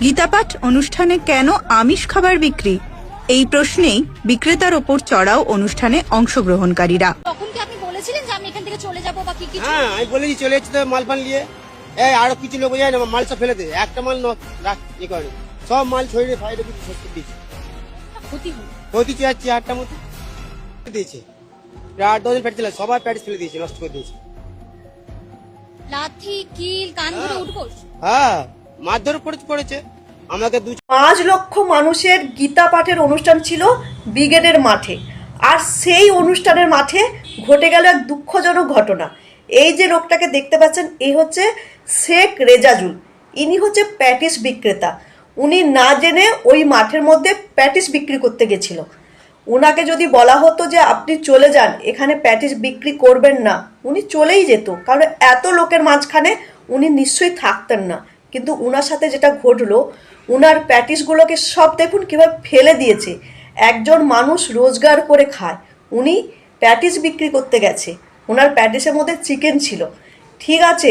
গীতাপাঠ অনুষ্ঠানে কেন আমিষ খাবার বিক্রি? এই প্রশ্নেই বিক্রেতার ওপর চড়াও অনুষ্ঠানে অংশগ্রহণকারীরা। তখন কি আপনি বলেছিলেন যে আমি এখান থেকে চলে যাব বা কি কিছু? হ্যাঁ আমি বলেছি চলে যাচ্ছি তো মাল ফাল নিয়ে। এই আরও কিছু লোক যায় না মাল সব ফেলে দে। একটা মাল ন- রাখ ই করে সব মাল ছড়িয়ে ফাইলে কিছু দিয়েছে। ক্ষতি মতো দিয়েছে। ফেলে দিয়েছে নষ্ট করে দিয়েছে। লাথি কিল কান ধরে উঠবোস? হ্যাঁ মারধর পড়েছে পড়েছে আমাকে দু পাঁচ লক্ষ মানুষের গীতা পাঠের অনুষ্ঠান ছিল ব্রিগেডের মাঠে। আর সেই অনুষ্ঠানের মাঠে ঘটে গেল এক দুঃখজনক ঘটনা। এই যে লোকটাকে দেখতে পাচ্ছেন এই হচ্ছে শেখ রেজাজুল। ইনি হচ্ছে প্যাটিস বিক্রেতা। উনি না জেনে ওই মাঠের মধ্যে প্যাটিস বিক্রি করতে গেছিল। ওনাকে যদি বলা হতো যে আপনি চলে যান, এখানে প্যাটিস বিক্রি করবেন না, উনি চলেই যেত। কারণ এত লোকের মাঝখানে উনি নিশ্চয়ই থাকতেন না। কিন্তু ওনার সাথে যেটা ঘটলো ওনার প্যাটিসগুলোকে সব দেখুন কীভাবে ফেলে দিয়েছে। একজন মানুষ রোজগার করে খায়, উনি প্যাটিস বিক্রি করতে গেছে। ওনার প্যাটিসের মধ্যে চিকেন ছিল। ঠিক আছে,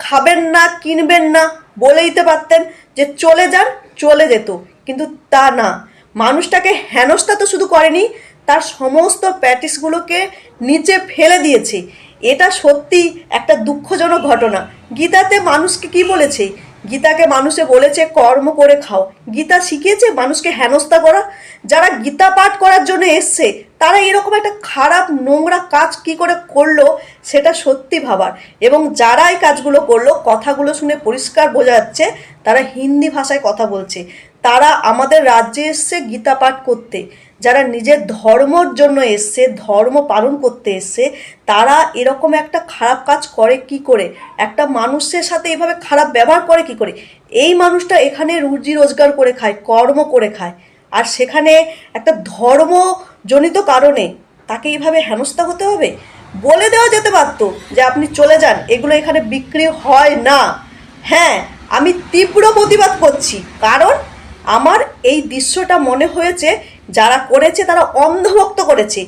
খাবেন না, কিনবেন না বলে দিতে পারতেন যে চলে যান, চলে যেত। কিন্তু তা না। মানুষটাকে হেনস্থা তো শুধু করেনি, তার সমস্ত প্যাটিসগুলোকে নিচে ফেলে দিয়েছে। এটা সত্যি একটা দুঃখজনক ঘটনা। গীতাতে মানুষকে কি বলেছে? গীতাকে মানুষে বলেছে, কর্ম করে খাও। গীতা শিখিয়েছে মানুষকে হেনস্থা করা। যারা গীতা পাঠ করার জন্য এসছে, তারা এরকম একটা খারাপ নোংরা কাজ কি করে করল, সেটা সত্যি ভাবার। এবং যারা এই কাজগুলো করল, কথাগুলো শুনে পরিষ্কার বোঝা যাচ্ছে, তারা হিন্দি ভাষায় কথা বলছে। তারা আমাদের রাজ্যে এসছে গীতা পাঠ করতে। যারা নিজের ধর্মর জন্য এসছে, ধর্ম পালন করতে এসছে, তারা এরকম একটা খারাপ কাজ করে কি করে? একটা মানুষের সাথে এভাবে খারাপ ব্যবহার করে কি করে? এই মানুষটা এখানে রুজি রোজগার করে খায়, কর্ম করে খায়। আর সেখানে একটা ধর্মজনিত কারণে তাকে এইভাবে হেনস্থা হতে হবে? বলে দেওয়া যেতে পারতো যে আপনি চলে যান, এগুলো এখানে বিক্রি হয় না। হ্যাঁ আমি তীব্র প্রতিবাদ করছি। কারণ আমার এই দৃশ্যটা মনে হয়েছে, যারা করেছে তারা অন্ধভক্ত করেছে।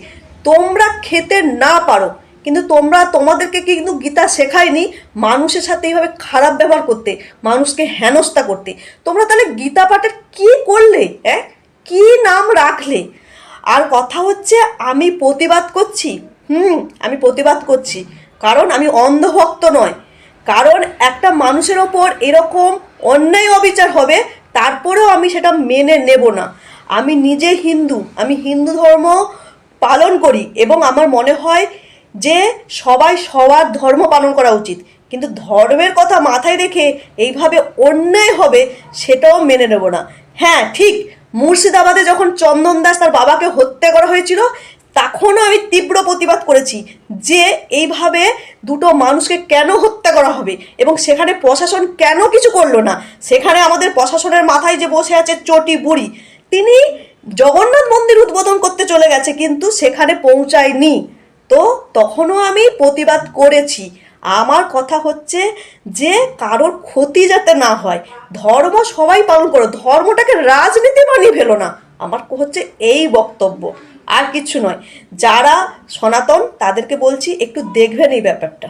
তোমরা খেতে না পারো, কিন্তু তোমরা তোমাদেরকে কিন্তু গীতা শেখায়নি মানুষের সাথে এইভাবে খারাপ ব্যবহার করতে, মানুষকে হেনস্থা করতে। তোমরা তাহলে গীতা পাঠের কী করলে হ্যাঁ কী নাম রাখলে? আর কথা হচ্ছে, আমি প্রতিবাদ করছি, হুম, আমি প্রতিবাদ করছি, কারণ আমি অন্ধভক্ত নয়। কারণ একটা মানুষের ওপর এরকম অন্যায় অবিচার হবে তারপরেও আমি সেটা মেনে নেব না। আমি নিজে হিন্দু, আমি হিন্দু ধর্ম পালন করি এবং আমার মনে হয় যে সবাই সবার ধর্ম পালন করা উচিত। কিন্তু ধর্মের কথা মাথায় রেখে এইভাবে অন্যায় হবে সেটাও মেনে নেব না। হ্যাঁ ঠিক, মুর্শিদাবাদে যখন চন্দন দাস তার বাবাকে হত্যা করা হয়েছিল তখনও আমি তীব্র প্রতিবাদ করেছি যে এইভাবে দুটো মানুষকে কেন হত্যা করা হবে এবং সেখানে প্রশাসন কেন কিছু করল না? সেখানে আমাদের প্রশাসনের মাথায় যে বসে আছে চটি বুড়ি, তিনি জগন্নাথ মন্দির উদ্বোধন করতে চলে গেছে কিন্তু সেখানে পৌঁছায়নি। তো তখনও আমি প্রতিবাদ করেছি। আমার কথা হচ্ছে যে কারোর ক্ষতি যাতে না হয়, ধর্ম সবাই পালন করো, ধর্মটাকে রাজনীতি বানিয়ে ফেলো না। আমার হচ্ছে এই বক্তব্য। আর কিছু নয়। যারা সনাতন তাদেরকে বলছি একটু দেখবেন এই ব্যাপারটা।